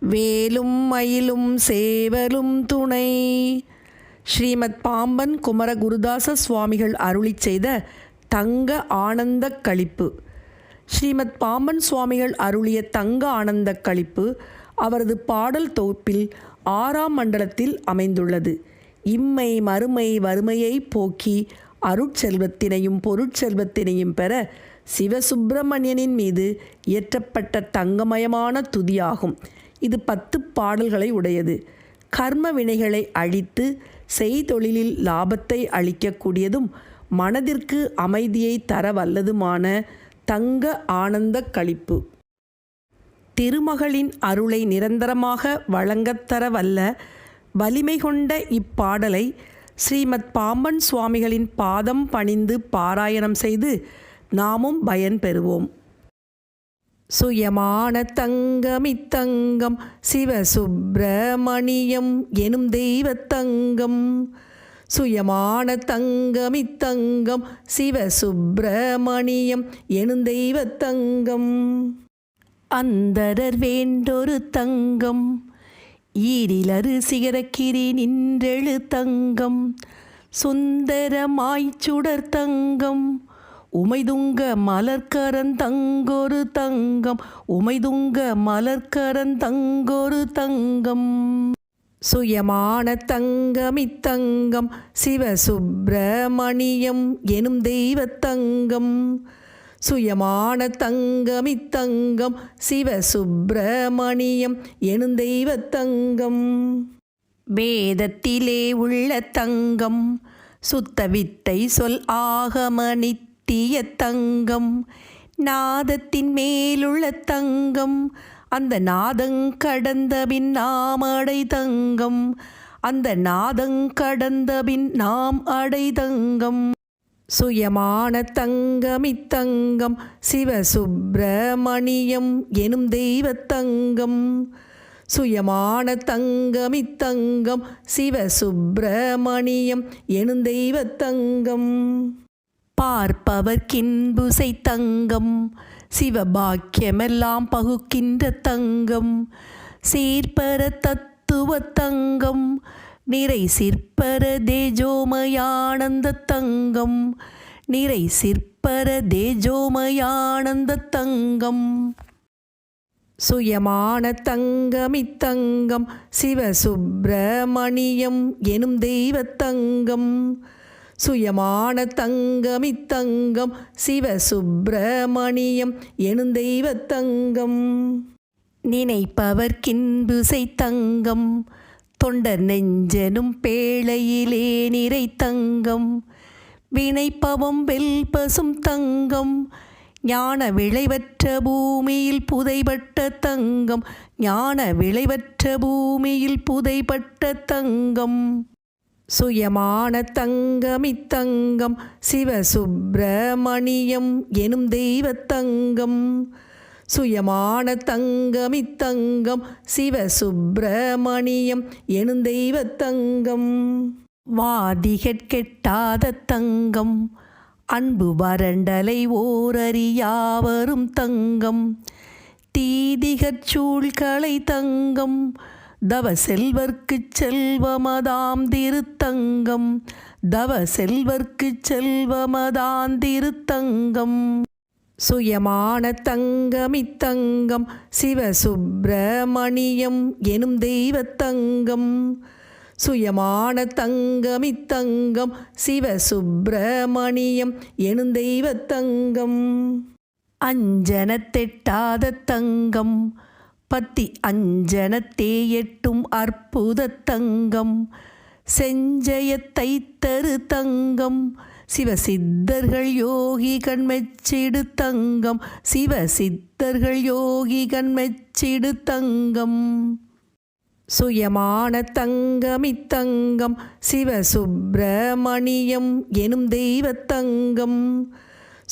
வேலும் மயிலும் சேவலும் துணை. ஸ்ரீமத் பாம்பன் குமர குருதாச சுவாமிகள் அருளிச் செய்த தங்க ஆனந்த கழிப்பு ஸ்ரீமத் பாம்பன் சுவாமிகள் அருளிய தங்க ஆனந்த களிப்பு அவரது பாடல் தொகுப்பில் ஆறாம் மண்டலத்தில் அமைந்துள்ளது. இம்மை மறுமை வறுமையை போக்கி அருட்செல்வத்தினையும் பொருட்செல்வத்தினையும் பெற சிவசுப்பிரமணியனின் மீது இயற்றப்பட்ட தங்கமயமான துதியாகும். இது பத்து பாடல்களை உடையது. கர்ம வினைகளை அழித்து செய்தொழிலில் லாபத்தை அளிக்கக்கூடியதும் மனதிற்கு அமைதியை தர வல்லதுமான தங்க ஆனந்த களிப்பு. திருமகளின் அருளை நிரந்தரமாக வழங்கத்தர வல்ல வலிமை கொண்ட இப்பாடலை ஸ்ரீமத் பாம்பன் சுவாமிகளின் பாதம் பணிந்து பாராயணம் செய்து நாமும் பயன் பெறுவோம் சுயமான தங்கமித்தங்கம் சிவசுப்பிரமணியம் எனும் தெய்வத்தங்கம். சுயமான தங்கமித்தங்கம் சிவசுப்பிரமணியம் எனும் தெய்வத்தங்கம். அந்தரர் வேண்டொரு தங்கம் ஈரிலரு சிகரக்கிரி நின்றெழு தங்கம். சுந்தரமாய்ச்சுடர் தங்கம் உமைதுங்க மலர்கரந்தங்கொரு தங்கம். உமைதுங்க மலர்கரந்தங்கொரு தங்கம். சுயமான தங்கமித்தங்கம் சிவசுப்பிரமணியம் எனும் தெய்வத்தங்கம் சுயமான தங்கமித்தங்கம் சிவசுப்பிரமணியம் எனும் தெய்வத்தங்கம் வேதத்திலே உள்ள தங்கம். சுத்தவித்தை சொல் ஆகமணித் நித்திய தங்கம் நாதத்தின் மேலுள்ள தங்கம் அந்த நாதங் கடந்த பின் நாம் அடை தங்கம் அந்த நாதங் கடந்த பின் நாம் அடை தங்கம். சுயமான தங்கமித்தங்கம் சிவசுப்பிரமணியம் எனும் தெய்வத்தங்கம் சுயமான தங்கமித்தங்கம் சிவசுப்பிரமணியம் எனும் தெய்வத்தங்கம் பார்ப்பவர்க்கின்புசை தங்கம் சிவபாக்கியமெல்லாம் பகுக்கின்ற தங்கம் சீர்பர தத்துவ தங்கம் நிறை சிற்பர தேஜோமயானந்த தங்கம் நிறை சிற்பர தேஜோமயானந்த தங்கம். சுயமான தங்கமித்தங்கம் சிவசுப்பிரமணியம் எனும் தெய்வத்தங்கம் சுயமான தங்கம் தங்கம் சிவ சிவசுப்பிரமணியம் எனும் தெய்வத்தங்கம் நினைப்பவர்க்கின்புசை தங்கம் தொண்டர் நெஞ்சனும் பேழையிலே நிறை தங்கம். வினைப்பவம் வெல்பசும் தங்கம் ஞான விளைவற்ற பூமியில் புதைபட்ட தங்கம் ஞான விளைவற்ற பூமியில் புதைபட்ட தங்கம். சுயமான தங்கமித்தங்கம் சிவசுப்பிரமணியம் எனும் தெய்வத்தங்கம். சுயமான தங்கமித்தங்கம் சிவசுப்பிரமணியம் எனும் தெய்வத்தங்கம். வாதிகெட்டாத தங்கம் அன்பு வறண்டலை ஓரறியாவரும் தங்கம். தீதிகச் சூழ்களை தங்கம் தவ செல்வர்க்கு செல்வமதாம் திருத்தங்கம். தவ செல்வர்க்கு செல்வமதாம் திருத்தங்கம். சுயமான தங்கமித்தங்கம் சிவசுப்பிரமணியம் எனும் தெய்வத்தங்கம் சுயமான தங்கமித்தங்கம் சிவசுப்பிரமணியம் எனும் தெய்வத்தங்கம் அஞ்சனத்தெட்டாத தங்கம் பத்தி அஞ்சனத்தே எட்டும் அற்புத தங்கம் செஞ்சயத்தை தரு தங்கம் சிவசித்தர்கள் யோகி கண்மெச்சிடு தங்கம் சிவசித்தர்கள் யோகி கண்மெச்சிடு தங்கம். சுயமான தங்கமித்தங்கம் சிவசுப்பிரமணியம் எனும் தெய்வத்தங்கம்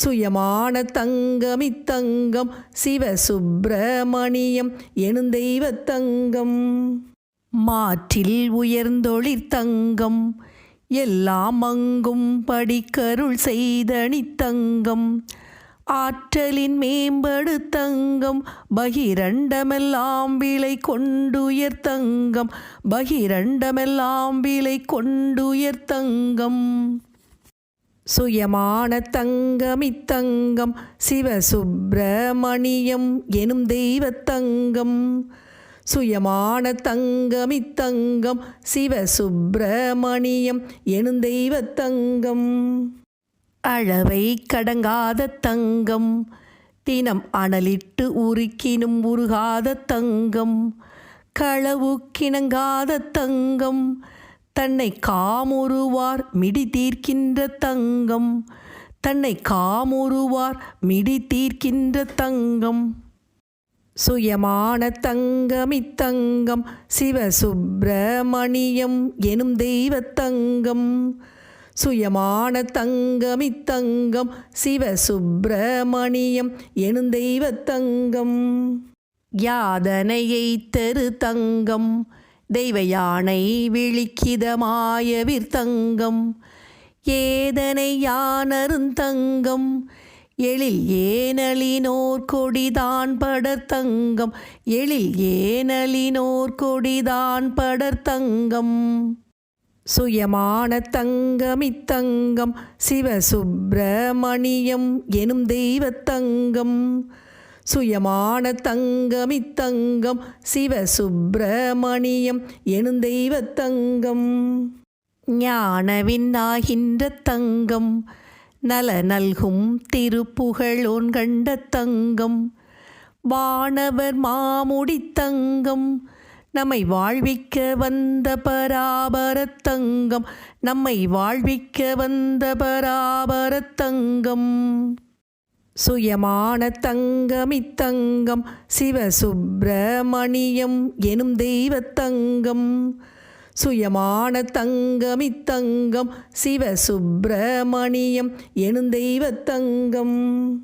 சுயமான தங்கம் தங்கமித்தங்கம் சிவசுப்பிரமணியம் எனுந்தெய்வ தங்கம். மாற்றில் உயர்ந்தொழிற் தங்கம் எல்லாம் அங்கும் படிக்கருள் செய்தனி தங்கம். ஆற்றலின் மேம்படு தங்கம் பகிரண்டமெல்லாம் விலை கொண்டுயர் தங்கம் பகிரண்டமெல்லாம் விலை கொண்டுயர் தங்கம். சுயமான தங்கம் இத்தங்கம் சிவசுப்பிரமணியம் எனும் தெய்வத்தங்கம். சுயமான தங்கம் இத்தங்கம் சிவசுப்பிரமணியம் எனும் தெய்வத்தங்கம். அளவை கடங்காத தங்கம் தினம் அனலிட்டு உருக்கினும் உருகாத தங்கம் களவு கிணங்காத தங்கம் தன்னை காமுறுவார் மிடி தீர்க்கின்ற தங்கம். தன்னை காமுறுவார் மிடி தீர்க்கின்ற தங்கம். சுயமான தங்கம் இத்தங்கம் சிவசுப்பிரமணியம் எனும் தெய்வத்தங்கம் சுயமான தங்கம் இத்தங்கம் சிவசுப்பிரமணியம் எனும் தெய்வத்தங்கம் யாதனையை தெரு தங்கம் தெய்வ யானை விழிக்கிதமாய தங்கம் ஏதனை யானருந்தங்கம் எழில் ஏனலினோர் கொடிதான் படர் தங்கம் எழில் ஏனலினோர் கொடிதான் படர் தங்கம். சுயமான தங்கம் இத்தங்கம் சிவசுப்பிரமணியம் எனும் தெய்வத்தங்கம் சுயமான தங்கம் இத்தங்கம் சிவசுப்பிரமணியம் எனும் தெய்வ தங்கம். ஞானவின்னாகின்ற தங்கம் நல நல்கும் திருப்புகழோன் கண்ட தங்கம் வானவர் மாமுடி தங்கம் நம்மை வாழ்விக்க வந்த பராபரத் தங்கம் நம்மை வாழ்விக்க வந்த பராபரத் தங்கம். சுயமான தங்கம் இத்தங்கம் சிவசுப்பிரமணியம் எனும் தெய்வத்தங்கம் சுயமான தங்கம் இத்தங்கம் சிவசுப்பிரமணியம் எனும் தெய்வத்தங்கம்